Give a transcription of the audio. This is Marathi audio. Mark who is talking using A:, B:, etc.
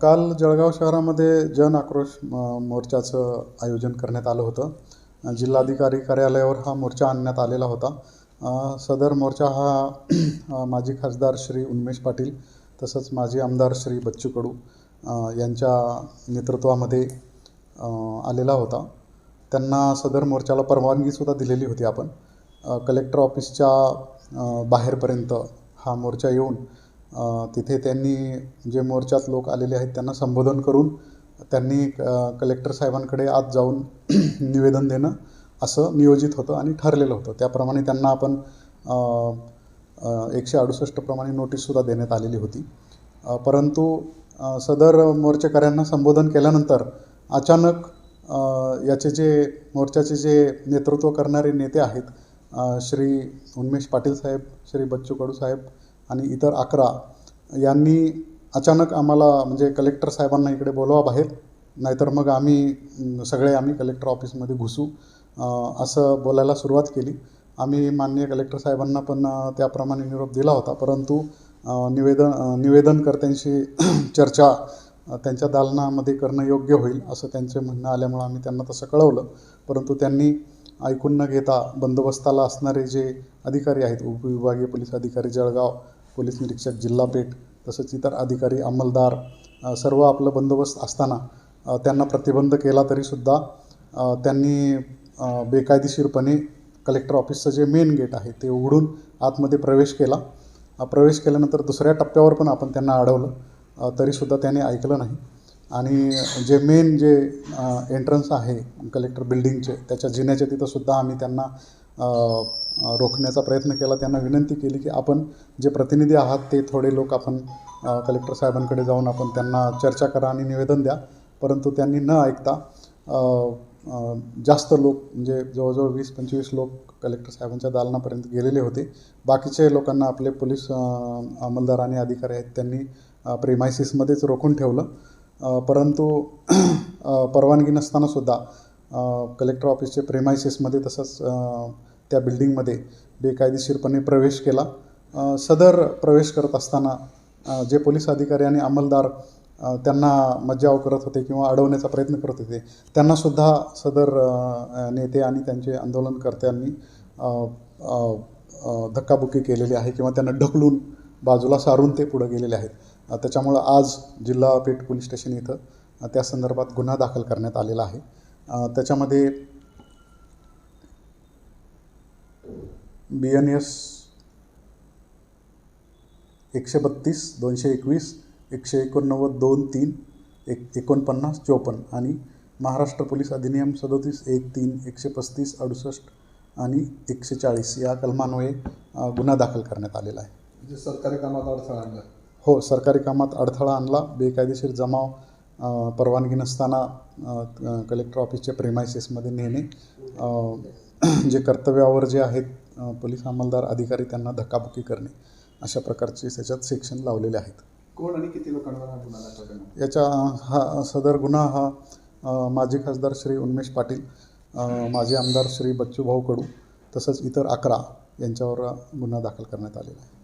A: काल जळगाव शहरामध्ये जन आक्रोश मोर्चाचं आयोजन करण्यात आलं होतं. जिल्हाधिकारी कार्यालयावर हा मोर्चा आणण्यात आलेला होता. सदर मोर्चा हा माजी खासदार श्री उन्मेष पाटील तसंच माजी आमदार श्री बच्चू कडू यांच्या नेतृत्वामध्ये आलेला होता. त्यांना सदर मोर्चाला परवानगीसुद्धा दिलेली होती आपण. कलेक्टर ऑफिसच्या बाहेरपर्यंत हा मोर्चा येऊन तिथे त्यांनी जे मोर्चात लोक आलेले आहेत त्यांना संबोधन करून त्यांनी क कलेक्टर साहेबांकडे आत जाऊन निवेदन देणं असं नियोजित होतं आणि ठरलेलं होतं. त्याप्रमाणे त्यांना आपण एकशे अडुसष्टप्रमाणे नोटीससुद्धा देण्यात आलेली होती. परंतु सदर मोर्चेकऱ्यांना संबोधन केल्यानंतर अचानक याचे जे मोर्चाचे जे नेतृत्व करणारे नेते आहेत श्री उन्मेष पाटील साहेब श्री बच्चू कडू साहेब आणि इतर अकरा यांनी अचानक आम्हाला म्हणजे कलेक्टर साहेबांना इकडे बोलवा बाहेर नाहीतर मग आम्ही सगळे आम्ही कलेक्टर ऑफिसमध्ये घुसू असं बोलायला सुरुवात केली. आम्ही माननीय कलेक्टर साहेबांना पण त्याप्रमाणे निरोप दिला होता. परंतु निवेदन निवेदनकर्त्यांशी चर्चा त्यांच्या दालनामध्ये करणं योग्य होईल असं त्यांचे म्हणणं आल्यामुळं आम्ही त्यांना तसं कळवलं. परंतु त्यांनी ऐकून न घेता बंदोबस्ताला असणारे जे अधिकारी आहेत उपविभागीय पोलीस अधिकारी जळगाव पोलीस निरीक्षक जिल्हा पेठ तसंच इतर अधिकारी अंमलदार सर्व आपलं बंदोबस्त असताना त्यांना प्रतिबंध केला तरीसुद्धा त्यांनी बेकायदेशीरपणे कलेक्टर ऑफिसचं जे मेन गेट आहे ते उघडून आतमध्ये प्रवेश केला. प्रवेश केल्यानंतर दुसऱ्या टप्प्यावर पण आपण त्यांना अडवलं तरीसुद्धा त्यांनी ऐकलं नाही. आणि जे मेन जे एंट्रन्स आहे कलेक्टर बिल्डिंगचे त्याच्या जिन्याच्या तिथंसुद्धा आम्ही त्यांना रोखण्याचा प्रयत्न केला. त्यांना विनंती केली की आपण जे प्रतिनिधी आहात ते थोडे लोक आपण कलेक्टर साहेबांकडे जाऊन आपण त्यांना चर्चा करा आणि निवेदन द्या. परंतु त्यांनी न ऐकता जास्त लोक म्हणजे जवळजवळ वीस पंचवीस लोक कलेक्टर साहेबांच्या दालनापर्यंत गेलेले होते. बाकीचे लोकांना आपले पोलीस अंमलदार आणि अधिकारी आहेत त्यांनी प्रेमायसिसमध्येच रोखून ठेवलं. परंतु परवानगी नसतानासुद्धा कलेक्टर ऑफिसचे प्रेमायसेसमध्ये तसंच त्या बिल्डिंगमध्ये बेकायदेशीरपणे प्रवेश केला. सदर प्रवेश करत असताना जे पोलीस अधिकारी आणि अंमलदार त्यांना मज्जाव करत होते किंवा अडवण्याचा प्रयत्न करत होते त्यांनासुद्धा सदर नेते आणि त्यांचे आंदोलनकर्त्यांनी धक्काबुक्की केलेली आहे किंवा त्यांना ढकलून बाजूला सारून ते पुढे गेलेले आहेत. त्याच्यामुळं आज जिल्हा पेठ पोलीस स्टेशन इथं त्या संदर्भात गुन्हा दाखल करण्यात आलेला आहे. त्याच्यामध्ये बी एन एस एकशे बत्तीस दोनशे एकवीस एकशे एकोणनव्वद दोन तीन एक एकोणपन्नास चोपन्न आणि महाराष्ट्र पोलीस अधिनियम सदोतीस एक तीन एकशे पस्तीस अडुसष्ट आणि एकशे चाळीस या कलमान्वये गुन्हा दाखल करण्यात आलेला आहे.
B: म्हणजे सरकारी कामात अडथळा आणला.
A: हो सरकारी कामात अडथळा आणला. बेकायदेशीर जमाव परवानगी नसताना कलेक्टर ऑफिसच्या प्रेमायसेसमध्ये नेणे जे कर्तव्यावर जे आहेत पोलीस अंमलदार अधिकारी त्यांना धक्काबुक्की करणे अशा प्रकारचे त्याच्यात सेक्शन लावलेले आहेत.
B: कोण आणि किती लोकांवर हा गुन्हा दाखल करण्यात
A: याच्या हा सदर गुन्हा हा माजी खासदार श्री उन्मेष पाटील माजी आमदार श्री बच्चूभाऊ कडू तसंच इतर अकरा यांच्यावर गुन्हा दाखल करण्यात आलेला आहे.